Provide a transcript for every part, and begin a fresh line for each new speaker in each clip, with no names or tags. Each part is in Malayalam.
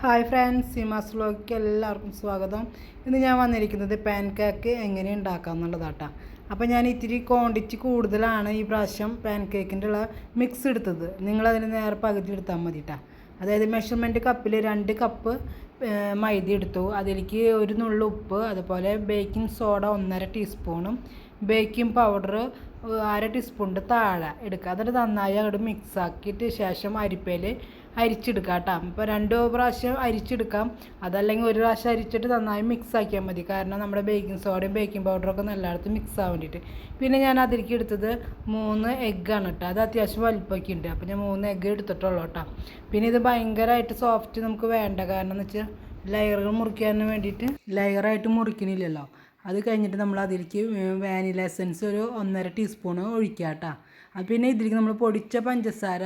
ഹായ് ഫ്രണ്ട്സ് സീമാസ് വ്ലോഗിക്ക് എല്ലാവർക്കും സ്വാഗതം. ഇന്ന് ഞാൻ വന്നിരിക്കുന്നത് പാൻ കേക്ക് എങ്ങനെ ഉണ്ടാക്കാം എന്നുള്ളതാട്ടാ. അപ്പോൾ ഞാൻ ഇത്തിരി ക്വാണ്ടിറ്റി കൂടുതലാണ് ഈ പ്രാവശ്യം പാൻ കേക്കിന്റെ ഉള്ള മിക്സ് എടുത്തത്. നിങ്ങളതിന് നേരെ പകുതി എടുത്താൽ മതി കേട്ടോ അതായത് മെഷർമെന്റ് കപ്പിൽ രണ്ട് കപ്പ് മൈദ എടുത്തു. അതിലേക്ക് ഒരു നുള്ളു ഉപ്പ് അതുപോലെ ബേക്കിംഗ് സോഡ ഒന്നര ടീസ്പൂണും ബേക്കിംഗ് പൗഡർ അര ടീസ്പൂൺ താഴെ എടുക്കുക. എന്നിട്ട് നന്നായി അങ്ങോട്ട് മിക്സ് ആക്കിയിട്ട് ശേഷം അരിപ്പയിൽ അരിച്ചെടുക്കുക കേട്ടോ. ഇപ്പോൾ രണ്ട് പ്രാവശ്യം അരിച്ചെടുക്കാം. അതല്ലെങ്കിൽ ഒരു പ്രാവശ്യം അരിച്ചിട്ട് നന്നായി മിക്സ് ആക്കിയാൽ മതി. കാരണം നമ്മുടെ ബേക്കിംഗ് സോഡയും ബേക്കിംഗ് പൗഡറും പൗഡറൊക്കെ നല്ലയിടത്ത് മിക്സ് ആവാൻ വേണ്ടിയിട്ട്. പിന്നെ ഞാൻ അതിലേക്ക് എടുത്തത് മൂന്ന് എഗ്ഗാണ് കേട്ടോ. അത് അത്യാവശ്യം വലുപ്പമൊക്കെ ഉണ്ട്. അപ്പോൾ ഞാൻ മൂന്ന് എഗ്ഗ് എടുത്തിട്ടുള്ളൂ കേട്ടോ. പിന്നെ ഇത് ഭയങ്കരമായിട്ട് സോഫ്റ്റ് നമുക്ക് വേണ്ട. കാരണം എന്ന് വെച്ചാൽ ലെയറുകൾ മുറിക്കാൻ വേണ്ടിയിട്ട് ലെയറായിട്ട് മുറിക്കണില്ലല്ലോ. അത് കഴിഞ്ഞിട്ട് നമ്മൾ അതിലേക്ക് വാനില എസൻസ് ഒരു ഒന്നര ടീസ്പൂൺ ഒഴിക്കുക കേട്ടോ പിന്നെ ഇതിലേക്ക് നമ്മൾ പൊടിച്ച പഞ്ചസാര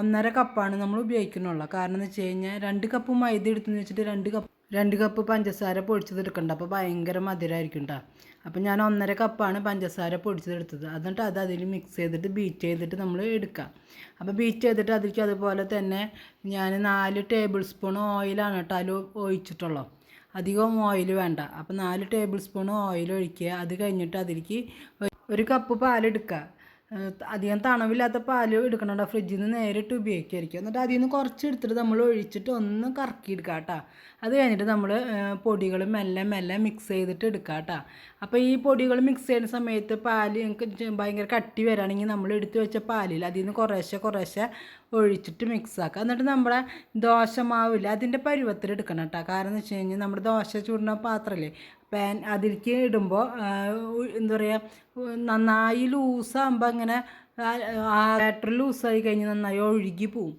ഒന്നര കപ്പാണ് നമ്മൾ ഉപയോഗിക്കുന്നുള്ളൂ. കാരണം എന്ന് വെച്ച് കഴിഞ്ഞാൽ രണ്ട് കപ്പ് മൈദ എടുത്തെന്ന് വെച്ചിട്ട് രണ്ട് കപ്പ് രണ്ട് കപ്പ് പഞ്ചസാര പൊടിച്ചതെടുക്കണ്ട അപ്പോൾ ഭയങ്കര മധുരമായിരിക്കും കേട്ടോ അപ്പോൾ ഞാൻ ഒന്നര കപ്പാണ് പഞ്ചസാര പൊടിച്ചതെടുത്തത് എന്നിട്ട് അത് അതിൽ മിക്സ് ചെയ്തിട്ട് ബീറ്റ് ചെയ്തിട്ട് നമ്മൾ എടുക്കാം. അപ്പോൾ ബീറ്റ് ചെയ്തിട്ട് അതിലേക്ക് അതുപോലെ തന്നെ ഞാൻ നാല് ടേബിൾ സ്പൂൺ ഓയിലാണ് കേട്ടോ അതിൽ ഒഴിച്ചിട്ടുള്ളത്. അധികം ഓയിൽ വേണ്ട. അപ്പോൾ നാല് ടേബിൾ സ്പൂൺ ഓയിൽ ഒഴിക്കുക. അത് കഴിഞ്ഞിട്ട് അതിലേക്ക് ഒരു കപ്പ് പാലെടുക്കുക. അധികം തണവില്ലാത്ത പാൽ എടുക്കണോ ഫ്രിഡ്ജിൽ നിന്ന് നേരിട്ട് ഉപയോഗിക്കുമായിരിക്കും എന്നിട്ട് അതിൽ നിന്ന് കുറച്ച് എടുത്തിട്ട് നമ്മൾ ഒഴിച്ചിട്ട് ഒന്ന് കറക്കി എടുക്കുക കേട്ടോ അത് കഴിഞ്ഞിട്ട് നമ്മൾ പൊടികൾ മെല്ലെ മെല്ലെ മിക്സ് ചെയ്തിട്ട് എടുക്കുക കേട്ടോ അപ്പോൾ ഈ പൊടികൾ മിക്സ് ചെയ്യുന്ന സമയത്ത് പാൽ ഭയങ്കര കട്ടി വരാണെങ്കിൽ നമ്മൾ എടുത്തു വെച്ച പാലിൽ അതിൽ നിന്ന് കുറേശ്ശെ കുറേശ്ശെ ഒഴിച്ചിട്ട് മിക്സ് ആക്കുക എന്നിട്ട് നമ്മുടെ ദോശ മാവില്ല അതിന്റെ പരുവത്തിൽ എടുക്കണം കേട്ടോ കാരണം എന്ന് വെച്ച് കഴിഞ്ഞാൽ നമ്മുടെ ദോശ ചൂടുന്ന പാത്രമല്ലേ പാൻ അതിലേക്ക് ഇടുമ്പോൾ എന്താ പറയുക നന്നായി ലൂസാകുമ്പോൾ അങ്ങനെ ബാറ്ററി ലൂസായി കഴിഞ്ഞ് നന്നായി ഒഴുകി പോവും.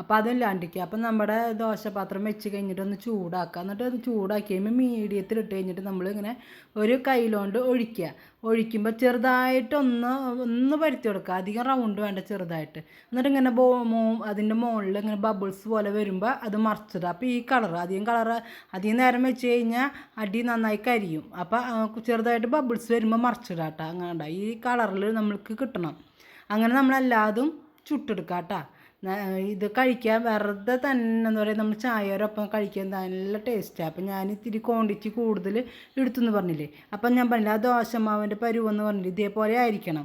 അപ്പോൾ ലാണ്ടിക്കുക അപ്പം നമ്മുടെ ദോശപാത്രം വെച്ച് കഴിഞ്ഞിട്ട് ഒന്ന് ചൂടാക്കുക. എന്നിട്ട് അത് ചൂടാക്കി കഴിയുമ്പോൾ മീഡിയത്തിൽ ഇട്ട് കഴിഞ്ഞിട്ട് നമ്മളിങ്ങനെ ഒരു കയ്യിലോണ്ട് ഒഴിക്കുക. ഒഴിക്കുമ്പോൾ ചെറുതായിട്ടൊന്ന് ഒന്ന് പരുത്തി കൊടുക്കുക. അധികം റൗണ്ട് വേണ്ട ചെറുതായിട്ട്. എന്നിട്ട് ഇങ്ങനെ ബോ മോ അതിന്റെ മുകളിൽ ഇങ്ങനെ ബബിൾസ് പോലെ വരുമ്പോൾ അത് മറിച്ചിടുക. അപ്പോൾ ഈ കളർ അധികം കളർ അധികം നേരം വെച്ച് കഴിഞ്ഞാൽ അടി നന്നായി കരിയും. അപ്പോൾ ചെറുതായിട്ട് ബബിൾസ് വരുമ്പോൾ മറിച്ചിടുക കേട്ടോ. അങ്ങനെ ഈ കളറിൽ നമ്മൾക്ക് കിട്ടണം. അങ്ങനെ നമ്മളെല്ലാതും ചുട്ടെടുക്കാം കേട്ടോ. ഇത് കഴിക്കാൻ വെറുതെ തന്നെ എന്താ പറയുക നമ്മൾ ചായയോടൊപ്പം കഴിക്കാൻ നല്ല ടേസ്റ്റാണ് അപ്പം ഞാൻ ഇത്തിരി ക്വാണ്ടിറ്റി കൂടുതൽ എടുത്തു എന്ന് പറഞ്ഞില്ലേ? അപ്പം ഞാൻ പറഞ്ഞില്ല ആ ദോശമാവിന്റെ പരുവെന്ന് പറഞ്ഞില്ലേ? ഇതേപോലെ ആയിരിക്കണം.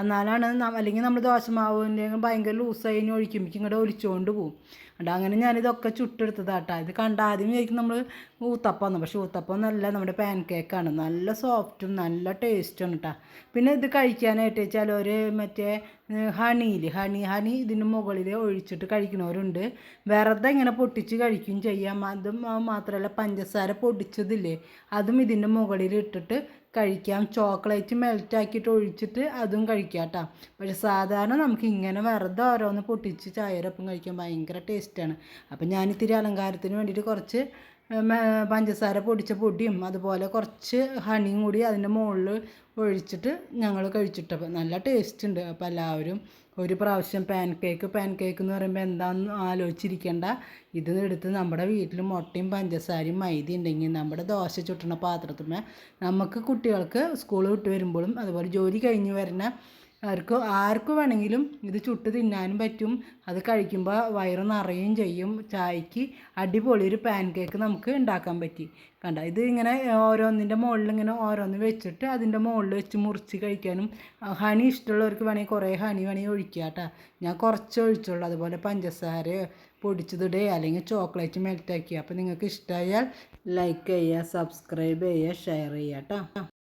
എന്നാലാണ് അല്ലെങ്കിൽ നമ്മൾ ദോശമാവിന്റെ ഭയങ്കര ലൂസായി കഴിഞ്ഞ് ഒഴിക്കുമ്പോൾ ഇങ്ങോട്ട് ഒലിച്ചുകൊണ്ട് പോകും അതുകൊണ്ട് അങ്ങനെ ഞാനിതൊക്കെ ചുട്ടെടുത്തതാട്ടാ. ഇത് കണ്ട ആദ്യം വിചാരിക്കും നമ്മൾ ഊത്തപ്പം പക്ഷേ ഊത്തപ്പം നല്ല നമ്മുടെ പാൻ കേക്കാണ് നല്ല സോഫ്റ്റും നല്ല ടേസ്റ്റും കേട്ടോ പിന്നെ ഇത് കഴിക്കാനായിട്ട് വെച്ചാൽ ഒരു മറ്റേ ഹണിയിൽ ഹണി ഹണി ഇതിന് മുകളിൽ ഒഴിച്ചിട്ട് കഴിക്കുന്നവരുണ്ട് വെറുതെ ഇങ്ങനെ പൊട്ടിച്ച് കഴിക്കുകയും ചെയ്യാം. അതും മാത്രമല്ല പഞ്ചസാര പൊടിച്ചതില്ലേ അതും ഇതിന്റെ മുകളിൽ ഇട്ടിട്ട് കഴിക്കാം. ചോക്ലേറ്റ് മെൽറ്റ് ആക്കിയിട്ട് ഒഴിച്ചിട്ട് അതും കഴിക്കാം കേട്ടോ പക്ഷേ സാധാരണ നമുക്ക് ഇങ്ങനെ വെറുതെ ഓരോന്ന് പൊട്ടിച്ച് ചായരൊപ്പം കഴിക്കാൻ ഭയങ്കര ടേസ്റ്റാണ് അപ്പം ഞാൻ ഇത്തിരി അലങ്കാരത്തിന് വേണ്ടിയിട്ട് കുറച്ച് പഞ്ചസാര പൊടിച്ച പൊടിയും അതുപോലെ കുറച്ച് ഹണിയും കൂടി അതിന്റെ മുകളിൽ ഒഴിച്ചിട്ട് ഞങ്ങൾ കഴിച്ചിട്ടപ്പോൾ നല്ല ടേസ്റ്റ് ഉണ്ട്. അപ്പോൾ എല്ലാവരും ഒരു പ്രാവശ്യം പാൻ കേക്ക് പാൻ കേക്ക് എന്ന് പറയുമ്പോൾ എന്താണെന്ന് ആലോചിച്ചിരിക്കേണ്ട. ഇത് എടുത്ത് നമ്മുടെ വീട്ടിൽ മുട്ടയും പഞ്ചസാരയും മൈദ ഉണ്ടെങ്കിൽ നമ്മുടെ ദോശ ചുട്ടണ പാത്രത്തിന് നമുക്ക് കുട്ടികൾക്ക് സ്കൂൾ വിട്ട് വരുമ്പോഴും അതുപോലെ ജോലി കഴിഞ്ഞ് വരുന്ന അവർക്ക് ആർക്ക് വേണമെങ്കിലും ഇത് ചുട്ട് തിന്നാനും പറ്റും. അത് കഴിക്കുമ്പോൾ വയറ് നിറയും ചെയ്യും. ചായക്ക് അടിപൊളി ഒരു പാൻ കേക്ക് നമുക്ക് ഉണ്ടാക്കാൻ പറ്റി. കണ്ട? ഇത് ഇങ്ങനെ ഓരോന്നിന്റെ മുകളിൽ ഇങ്ങനെ ഓരോന്ന് വെച്ചിട്ട് അതിന്റെ മുകളിൽ വെച്ച് മുറിച്ച് കഴിക്കാനും ഹണി ഇഷ്ടമുള്ളവർക്ക് വേണമെങ്കിൽ കുറേ ഹണി വേണമെങ്കിൽ ഒഴിക്കുക കേട്ടോ. ഞാൻ കുറച്ച് ഒഴിച്ചുള്ളൂ. അതുപോലെ പഞ്ചസാര പൊടിച്ചതിടുക അല്ലെങ്കിൽ ചോക്ലേറ്റ് മെൽറ്റാക്കി അപ്പോൾ നിങ്ങൾക്ക് ഇഷ്ടമായാൽ ലൈക്ക് ചെയ്യുക സബ്സ്ക്രൈബ് ചെയ്യുക ഷെയർ ചെയ്യുക കേട്ടോ.